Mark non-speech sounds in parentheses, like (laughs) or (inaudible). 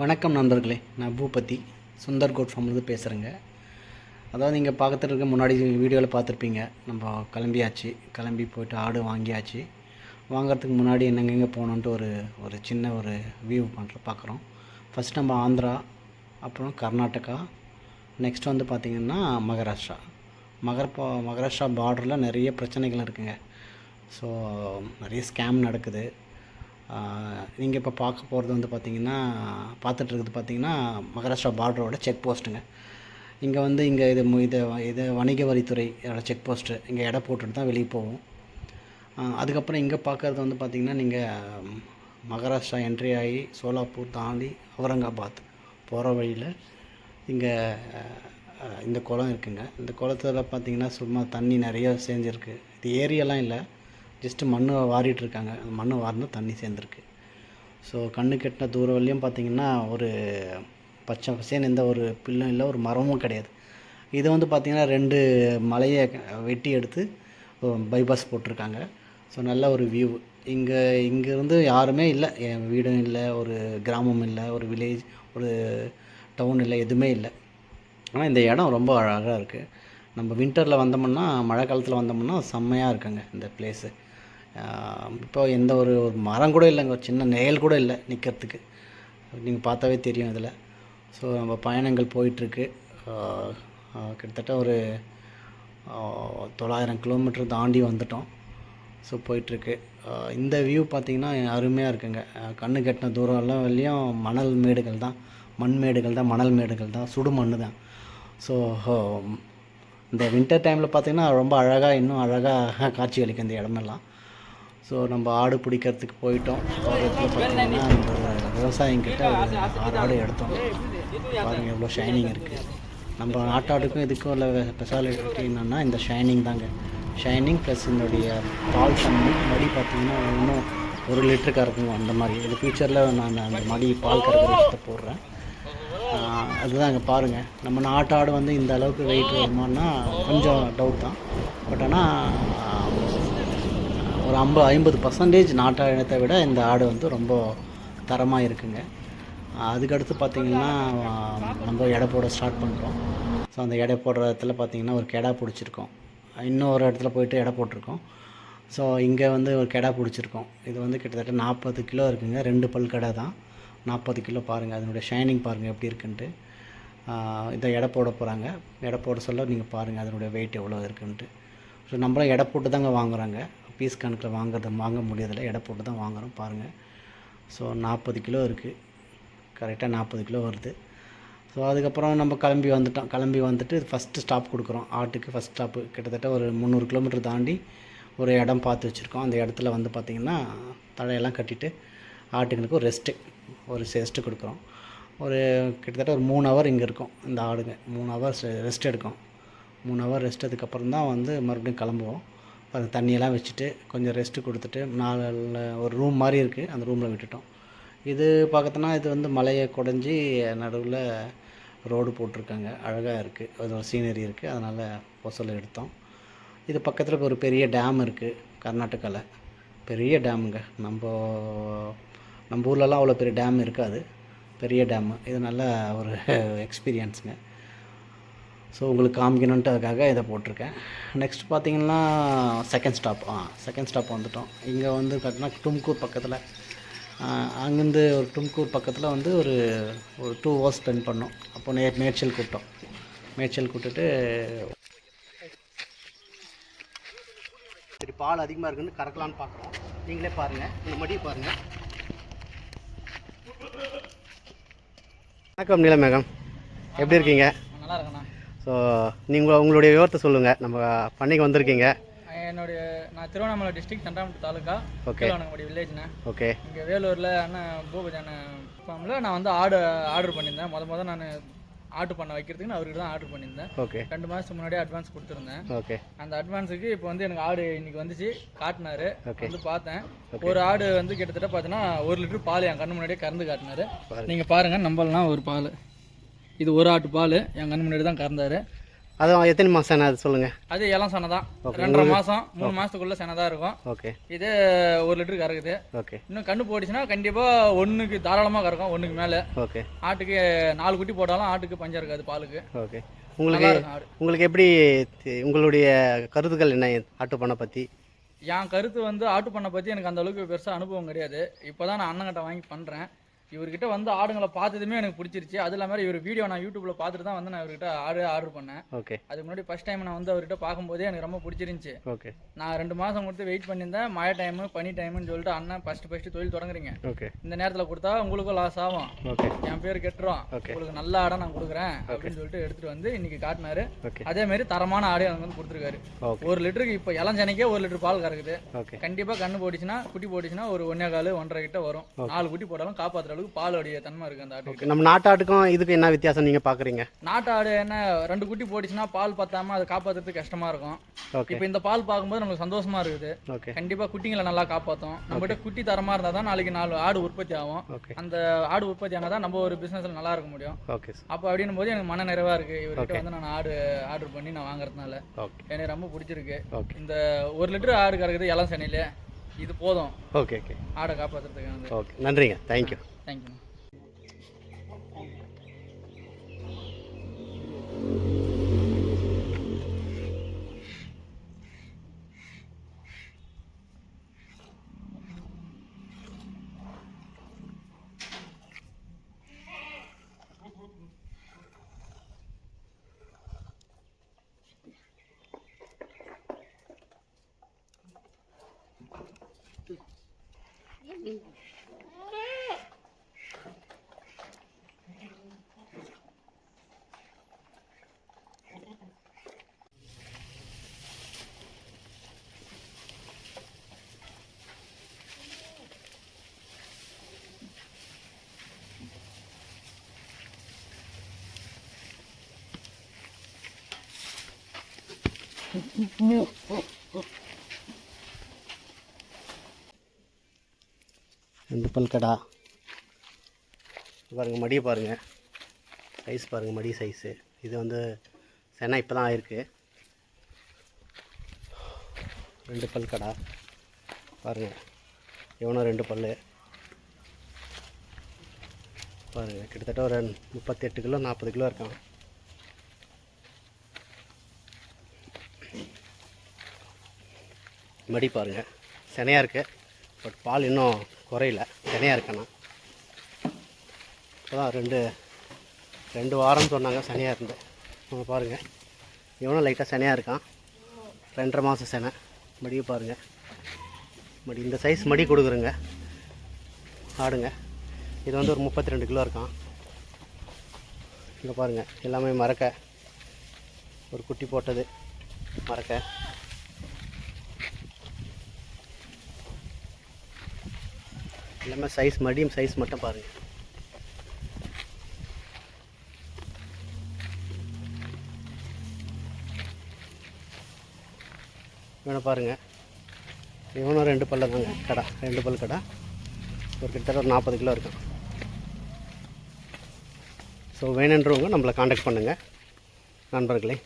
வணக்கம் நண்பர்களே நான் பூபதி சுந்தர் கோட் ஃபார்ம்லேருந்து பேசுகிறேங்க அதாவது நீங்கள் பார்க்கறதுக்கு முன்னாடி வீடியோவில் பார்த்துருப்பீங்க நம்ம கிளம்பியாச்சு கிளம்பி போயிட்டு ஆடு வாங்கியாச்சு. வாங்குறதுக்கு முன்னாடி என்னங்கெங்கே போகணுன்ட்டு ஒரு ஒரு சின்ன ஒரு வியூ பண்ணுற பார்க்குறோம். ஃபஸ்ட் நம்ம ஆந்திரா அப்புறம் கர்நாடகா நெக்ஸ்ட் வந்து பார்த்திங்கன்னா மகாராஷ்டிரா. மகர மகாராஷ்டிரா பார்டரில் நிறைய பிரச்சனைகள் இருக்குங்க. ஸோ நிறைய ஸ்கேம் நடக்குது. நீங்கள் இப்போ பார்க்க போகிறது வந்து பார்த்தீங்கன்னா பார்த்துட்ருக்குது பார்த்தீங்கன்னா மகாராஷ்டிரா பார்டரோட செக் போஸ்ட்டுங்க இங்கே வந்து இங்கே இது இது இது வணிக வரித்துறை செக் போஸ்ட்டு இங்கே எடை போட்டுட்டு தான் வெளியே போவோம். அதுக்கப்புறம் இங்கே பார்க்குறது வந்து பார்த்திங்கன்னா நீங்கள் மகாராஷ்டிரா என்ட்ரி ஆகி சோலாப்பூர் தாண்டி அவுரங்காபாத் போகிற வழியில் இங்கே இந்த குளம் இருக்குங்க. இந்த குளத்தில் பார்த்தீங்கன்னா சும்மா தண்ணி நிறைய சேர்ந்துருக்கு இது ஏரியெல்லாம் இல்லை. ஜஸ்ட்டு மண் வாரிட்டுருக்காங்க. அந்த மண் வாரினா தண்ணி சேர்ந்துருக்கு. ஸோ கண்ணு கெட்டின தூரம் வரையும் பார்த்திங்கன்னா ஒரு பச்சை பசேன்னு எந்த ஒரு பில்லும் இல்லை ஒரு மரமும் கிடையாது. இதை வந்து பார்த்திங்கன்னா ரெண்டு மலையை வெட்டி எடுத்து பைபாஸ் போட்டிருக்காங்க. ஸோ நல்ல ஒரு வியூ இங்கே இங்கேருந்து யாருமே இல்லை. என் வீடும் இல்லை ஒரு கிராமம் இல்லை ஒரு வில்லேஜ் ஒரு டவுன் இல்லை எதுவுமே இல்லை. ஆனால் இந்த இடம் ரொம்ப அழகாக இருக்குது நம்ம வின்டரில் வந்தோம்னா மழை காலத்தில் வந்தோம்னா செம்மையாக இருக்குங்க இந்த பிளேஸு இப்போ எந்த ஒரு ஒரு மரம் கூட இல்லைங்க. ஒரு சின்ன நிழல் கூட இல்லை நிற்கிறதுக்கு நீங்கள் பார்த்தாவே தெரியும் இதில். ஸோ நம்ம பயணங்கள் போயிட்டுருக்கு. கிட்டத்தட்ட ஒரு தொள்ளாயிரம் கிலோமீட்டர் தாண்டி வந்துட்டோம். ஸோ போயிட்டுருக்கு. இந்த வியூ பார்த்திங்கன்னா அருமையாக இருக்குங்க. கண்ணு கட்டின தூரம் எல்லாம் வெளியும் மணல் மேடுகள் தான். மண் மேடுகள் தான் மணல் மேடுகள் தான். சுடு மண் தான். ஸோ இந்த வின்டர் டைமில் பார்த்திங்கன்னா ரொம்ப அழகாக இன்னும் அழகாக காட்சி அளிக்கும் இந்த இடமெல்லாம். ஸோ நம்ம ஆடு பிடிக்கிறதுக்கு போயிட்டோம். தோட்டத்தில் இடத்துல பார்த்தீங்கன்னா நம்ம விவசாயிங்கிட்ட ஆறு ஆடு எடுத்தோம். பாருங்கள் எவ்வளோ ஷைனிங் இருக்குது நம்ம நாட்டாடுக்கும் இதுக்கும் உள்ள ஸ்பெஷாலிட்டி என்னென்னா இந்த ஷைனிங் தாங்க. ஷைனிங் ப்ளஸ் இதனுடைய பால் தண்ணி மடி பார்த்திங்கன்னா இன்னும் ஒரு லிட்டரு கறக்கும் அந்த மாதிரி. இது ஃபியூச்சரில் நான் அந்த மடி பால் கறக்கிற விஷயத்தை போடுறேன். அதுதான் இங்கே பாருங்கள் நம்ம நாட்டாடு வந்து இந்த அளவுக்கு வெயிட் வருமானா கொஞ்சம் டவுட் தான். பட் ஆனால் ஒரு ஐம்பது ஐம்பது பர்சன்டேஜ் நாட்டு இனத்தை விட இந்த ஆடு வந்து ரொம்ப தரமாக இருக்குங்க. அதுக்கடுத்து பார்த்திங்கன்னா நம்ம எடை போட ஸ்டார்ட் பண்ணுறோம் ஸோ அந்த எடை போடுற இடத்துல பார்த்திங்கன்னா ஒரு கெடா பிடிச்சிருக்கோம். இன்னொரு இடத்துல போயிட்டு எடை போட்டிருக்கோம். ஸோ இங்கே வந்து ஒரு கெடா பிடிச்சிருக்கோம். இது வந்து கிட்டத்தட்ட நாற்பது கிலோ இருக்குங்க. ரெண்டு பல் கடை தான். நாற்பது கிலோ பாருங்கள் அதனுடைய ஷைனிங் பாருங்கள் எப்படி இருக்குன்ட்டு. இதை எடை போட போகிறாங்க எடை போட சொல்ல நீங்கள் பாருங்கள் அதனுடைய வெயிட் எவ்வளோ இருக்குன்ட்டு. ஸோ நம்மளும் எடை போட்டு தாங்க வாங்குறாங்க. பீஸ் கணக்கில் வாங்குறது வாங்க முடியதில்லை எடை போட்டு தான் வாங்குறோம் பாருங்கள் ஸோ நாற்பது கிலோ இருக்குது கரெக்டாக நாற்பது கிலோ வருது. ஸோ அதுக்கப்புறம் நம்ம கிளம்பி வந்துட்டோம். கிளம்பி வந்துட்டு ஃபஸ்ட்டு ஸ்டாப் கொடுக்குறோம். ஆட்டுக்கு ஃபஸ்ட் ஸ்டாப்பு கிட்டத்தட்ட ஒரு முந்நூறு கிலோமீட்டர் தாண்டி ஒரு இடம் பார்த்து வச்சுருக்கோம். அந்த இடத்துல வந்து பார்த்திங்கன்னா தழையெல்லாம் கட்டிட்டு ஆட்டுங்களுக்கு ஒரு ரெஸ்ட்டு ஒரு ரெஸ்ட்டு கொடுக்குறோம். ஒரு கிட்டத்தட்ட ஒரு மூணு ஹவர் இங்கே இருக்கும். இந்த ஆடுங்க. மூணு ஹவர் ரெஸ்ட் எடுக்கும். மூணு ஹவர் ரெஸ்ட் அதுக்கப்புறம் தான் வந்து மறுபடியும் கிளம்புவோம். அது தண்ணியெல்லாம் வச்சுட்டு கொஞ்சம் ரெஸ்ட்டு கொடுத்துட்டு நாலு ஒரு ரூம் மாதிரி இருக்குது அந்த ரூமில் விட்டுட்டோம். இது பார்க்கறதுனா இது வந்து மலையை குடஞ்சி நடுவில் ரோடு போட்டிருக்காங்க. அழகாக இருக்குது அது ஒரு சீனரி இருக்குது அதனால் பொசல் எடுத்தோம். இது பக்கத்தில் ஒரு பெரிய டேம் இருக்குது கர்நாடகாவில் பெரிய டேமுங்க நம்ம நம்ம ஊர்லலாம் அவ்வளோ பெரிய டேம் இருக்காது. பெரிய டேமு இது நல்ல ஒரு (laughs) எக்ஸ்பீரியன்ஸுங்க ஸோ உங்களுக்கு காமிக்கணுன்ட்டு அதுக்காக இதை போட்டிருக்கேன். நெக்ஸ்ட் பார்த்தீங்கன்னா செகண்ட் ஸ்டாப் ஆ செகண்ட் ஸ்டாப் வந்துட்டோம். இங்கே வந்து பார்த்தீங்கன்னா டும்கூர் பக்கத்தில் அங்கேருந்து ஒரு டும்கூர் பக்கத்தில் வந்து ஒரு ஒரு டூ ஹவர்ஸ் ஸ்பெண்ட் பண்ணோம். அப்போ நே மேய்ச்சல் கூப்பிட்டோம் மேய்ச்சல் கூப்பிட்டுட்டு சரி பால் அதிகமாக இருக்குன்னு கறக்கலான்னு பார்க்குறோம். நீங்களே பாருங்கள் இந்த மடியை பாருங்கள் வணக்கம் நீலமேகம். எப்படி இருக்கீங்க? நல்லா இருக்கண்ணா ஸோ நீங்கள் உங்களுடைய விவரத்தை சொல்லுங்கள் நம்ம பண்ணைக்கு வந்திருக்கீங்க. என்னுடைய நான் திருவண்ணாமலை டிஸ்ட்ரிக்ட் தண்டாமட்டு தாலுக்கா Okay. கீழவனங்குடி வில்லேஜ்ண்ணே ஓகே இங்கே வேலூரில் அண்ணன் பூபதி அண்ணன் ஃபார்மில் நான் வந்து ஆடு ஆர்டர் பண்ணியிருந்தேன். முத முத நான் ஆட்டு பண்ண வைக்கிறதுக்கு நான் அவர்கிட்ட தான் ஆர்டர் பண்ணியிருந்தேன். ஓகே ரெண்டு மாதத்துக்கு முன்னாடியே அட்வான்ஸ் கொடுத்துருந்தேன். ஓகே அந்த அட்வான்ஸுக்கு இப்போ வந்து எனக்கு ஆடு இன்னைக்கு வந்துச்சு. காட்டினாரு. Okay. வந்து பார்த்தேன். ஒரு ஆடு வந்து கிட்டத்தட்ட பார்த்தீங்கன்னா ஒரு லிட்டர் பால் என் கண்ணு முன்னாடியே கறந்து காட்டினாரு. நீங்கள் பாருங்கள் நம்பலாம் ஒரு பால். இது ஒரு ஆட்டு பால். என் கண்ணு முன்னாடி தான் கறந்தாரு. அது எத்தனை மாதம் செனை அது சொல்லுங்கள் அது இளம் சனை தான். ரெண்டரை மாதம் மூணு மாதத்துக்குள்ள சனை தான் இருக்கும். ஓகே. இது ஒரு லிட்டர் கறக்குது. ஓகே. இன்னும் கண்ணு போட்டுச்சுன்னா கண்டிப்பாக ஒன்றுக்கு தாராளமாக கறக்கும் ஒன்றுக்கு மேலே. ஓகே. ஆட்டுக்கு நாலு குட்டி போட்டாலும் ஆட்டுக்கு பஞ்சம் இருக்காது பாலுக்கு. ஓகே. உங்களுக்கு உங்களுக்கு எப்படி உங்களுடைய கருத்துக்கள் என்ன ஆட்டு பண்ணை பற்றி என் கருத்து வந்து ஆட்டு பண்ணை பற்றி எனக்கு அந்த அளவுக்கு பெருசாக அனுபவம் கிடையாது. இப்போ தான் நான் அண்ணங்கிட்ட வாங்கி பண்ணுறேன் இவர்கிட்ட வந்து ஆடுங்களை பார்த்ததுமே எனக்கு பிடிச்சிருச்சு. அது இல்லாமல் இவர் வீடியோ நான் யூடியூப்பில் பார்த்துட்டு தான் வந்து நான் இவர்கிட்ட ஆடு ஆர்டர் பண்ணேன். ஓகே அதுக்கு முன்னாடி ஃபஸ்ட் டைம் நான் வந்து அவர்கிட்ட பார்க்கும்போதே எனக்கு ரொம்ப பிடிச்சிருந்துச்சி. ஓகே நான் ரெண்டு மாதம் கொடுத்து வெயிட் பண்ணியிருந்தேன். மழை டைமு பனி டைமுன்னு சொல்லிட்டு அண்ணன் ஃபஸ்ட்டு ஃபஸ்ட்டு தொழில் தொடங்குறீங்க. ஓகே இந்த நேரத்தில் கொடுத்தா உங்களுக்கும் லாஸ் ஆகும். ஓகே என் பேர் கெட்டுரும். உங்களுக்கு நல்ல ஆடை நான் கொடுக்குறேன் அப்படின்னு சொல்லிட்டு எடுத்துட்டு வந்து இன்னைக்கு காட்டினாரு. அதே மாதிரி தரமான ஆடை எனக்கு வந்து கொடுத்துருக்காரு. ஒரு லிட்டருக்கு இப்போ இளஞ்சனைக்கே ஒரு லிட்டர் பால் கறக்குது. ஓகே கண்டிப்பா கண்ணு போட்டுச்சுன்னா குட்டி போட்டுச்சுன்னா ஒரு ஒன்னே கால் ஒன்றரை கிட்ட வரும். நாலு குட்டி போட்டாலும் காப்பாத்துற அளவுக்கு பாலுடைய தன்மை இருக்கு அந்த ஆட்டுக்கு ஓகே நம்ம நாட்டாட்டுக்கும் இதுக்கும் என்ன வித்தியாசம் நீங்கள் பார்க்குறீங்க நாட்டு ஆடு என்ன ரெண்டு குட்டி போட்டுச்சுன்னா பால் பத்தாம அதை காப்பாத்துறதுக்கு கஷ்டமா இருக்கும். ஓகே. இப்போ இந்த பால் பார்க்கும்போது நமக்கு சந்தோஷமா இருக்குது. ஓகே. கண்டிப்பா குட்டிங்களை நல்லா காப்பாத்தும். நம்மகிட்ட குட்டி தரமா இருந்தா தான் நாளைக்கு நாலு ஆடு உற்பத்தி ஆகும். ஓகே. அந்த ஆடு உற்பத்தி ஆனால் தான் நம்ம ஒரு பிசினஸ்ல நல்லா இருக்க முடியும். ஓகே சார் அப்போ அப்படின்னும் போது எனக்கு மன நிறைவா இருக்கு. இவர்கிட்ட வந்து நான் ஆடு ஆர்டர் பண்ணி நான் வாங்குறதுனால. எனக்கு ரொம்ப பிடிச்சிருக்கு. இந்த ஒரு லிட்டர் ஆடு கறக்குது இளம் சனியில. இது போதும். ஓகே ஓகே ஆடை காப்பாற்றுறதுக்கானது ஓகே நன்றிங்க. தேங்க்யூ தேங்க்யூ ரெண்டு பல்கடா. பாருங்கள் மடியை பாருங்கள் சைஸ் பாருங்கள் மடி சைஸு இது வந்து சென்னை இப்போ தான் ஆயிருக்கு. ரெண்டு பல் கடா பாருங்கள் எவனோ ரெண்டு பல் பாருங்கள் கிட்டத்தட்ட ஒரு முப்பத்தெட்டு கிலோ நாற்பது கிலோ இருக்கான். மடி பாருங்கள் செனையாக இருக்குது பட் பால் இன்னும் குறையல. சினையாக இருக்கேண்ணா இப்போ தான் ரெண்டு ரெண்டு வாரம் சொன்னாங்க சனியாக இருந்து. நம்ம பாருங்கள் இவனும் லைட்டாக சனியாக இருக்கான். ரெண்டரை மாதம் செனை. மடியை பாருங்கள் மடி இந்த சைஸ் மடி கொடுக்குறேங்க. ஆடுங்க. இது வந்து ஒரு முப்பத்தி ரெண்டு கிலோ இருக்கான். இங்கே பாருங்கள் எல்லாமே மறக்க ஒரு குட்டி போட்டது. மறக்க எல்லாமே சைஸ் மடியும் சைஸ் மட்டும் பாருங்கள் இவனை பாருங்கள் இவனும் ரெண்டு பல்ல தாங்க கடை ரெண்டு பல் கடை. ஒரு கிட்டத்தட்ட ஒரு நாற்பது கிலோ இருக்கும். ஸோ வேணுன்றவங்க நம்மளை காண்டாக்ட் பண்ணுங்கள் நண்பர்களே.